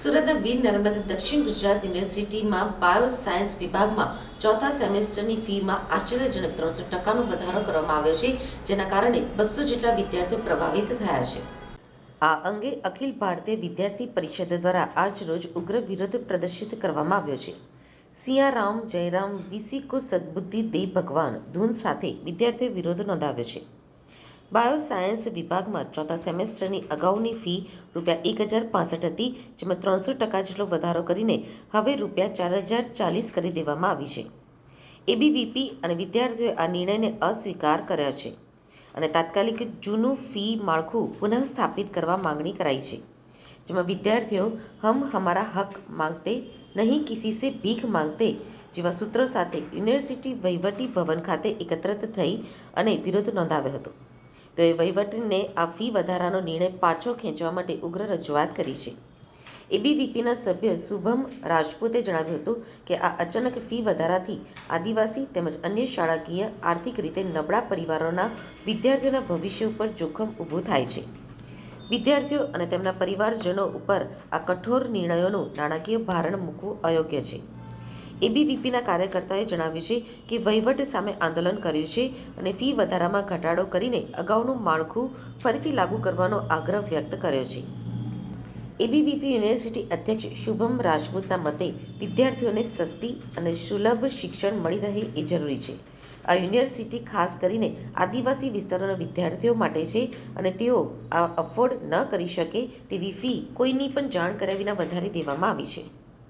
સુરતના વીર નર્મદા દક્ષિણ ગુજરાત યુનિવર્સિટીમાં બાયો સાયન્સ વિભાગમાં ચોથા સેમેસ્ટરની ફીમાં આશ્ચર્યજનક ત્રણસો ટકાનો વધારો કરવામાં આવ્યો છે, જેના કારણે બસો જેટલા વિદ્યાર્થીઓ પ્રભાવિત થયા છે. આ અંગે અખિલ ભારતીય વિદ્યાર્થી પરિષદ દ્વારા આજરોજ ઉગ્ર વિરોધ પ્રદર્શિત કરવામાં આવ્યો છે. સિયારામ જયરામ વિસિકો સદબુદ્ધિ દે ભગવાન ધૂન સાથે વિદ્યાર્થીઓએ વિરોધ નોંધાવ્યો છે. બાયો સાયન્સ વિભાગમાં ચોથા સેમેસ્ટરની અગાઉની ફી રૂપિયા એક હજાર પાસઠ હતી, જેમાં ત્રણસો ટકા જેટલો વધારો કરીને હવે રૂપિયા ચાર હજાર ચાલીસ કરી દેવામાં આવી છે. એબીવીપી અને વિદ્યાર્થીઓએ આ નિર્ણયને અસ્વીકાર કર્યો છે અને તાત્કાલિક જૂનું ફી માળખું પુનઃસ્થાપિત કરવા માંગણી કરાઈ છે, જેમાં વિદ્યાર્થીઓ હમ હમારા હક માંગતે નહીં, કિસી સે ભીખ માંગતે, જેવા સૂત્રો સાથે યુનિવર્સિટી વહીવટી ભવન ખાતે એકત્રિત થઈ અને વિરોધ નોંધાવ્યો હતો. તેઓએ વહીવટને આ ફી વધારાનો નિર્ણય પાછો ખેંચવા માટે ઉગ્ર રજૂઆત કરી છે. એબીવીપીના સભ્ય શુભમ રાજપૂતે જણાવ્યું હતું કે આ અચાનક ફી વધારાથી આદિવાસી તેમજ અન્ય શાળાકીય આર્થિક રીતે નબળા પરિવારોના વિદ્યાર્થીઓના ભવિષ્ય ઉપર જોખમ ઊભું થાય છે. વિદ્યાર્થીઓ અને તેમના પરિવારજનો ઉપર આ કઠોર નિર્ણયોનું નાણાકીય ભારણ મૂકવું અયોગ્ય છે. એબીવીપીના કાર્યકર્તાએ જણાવ્યું છે કે વહીવટ સામે આંદોલન કર્યું છે અને ફી વધારામાં ઘટાડો કરીને અગાઉનું માળખું ફરીથી લાગુ કરવાનો આગ્રહ વ્યક્ત કર્યો છે. એબીવીપી યુનિવર્સિટી અધ્યક્ષ શુભમ રાજપૂતના મતે વિદ્યાર્થીઓને સસ્તી અને સુલભ શિક્ષણ મળી રહે એ જરૂરી છે. આ યુનિવર્સિટી ખાસ કરીને આદિવાસી વિસ્તારોના વિદ્યાર્થીઓ માટે છે અને તેઓ આ અફોર્ડ ન કરી શકે તેવી ફી કોઈની પણ જાણ કર્યા વિના વધારી દેવામાં આવી છે.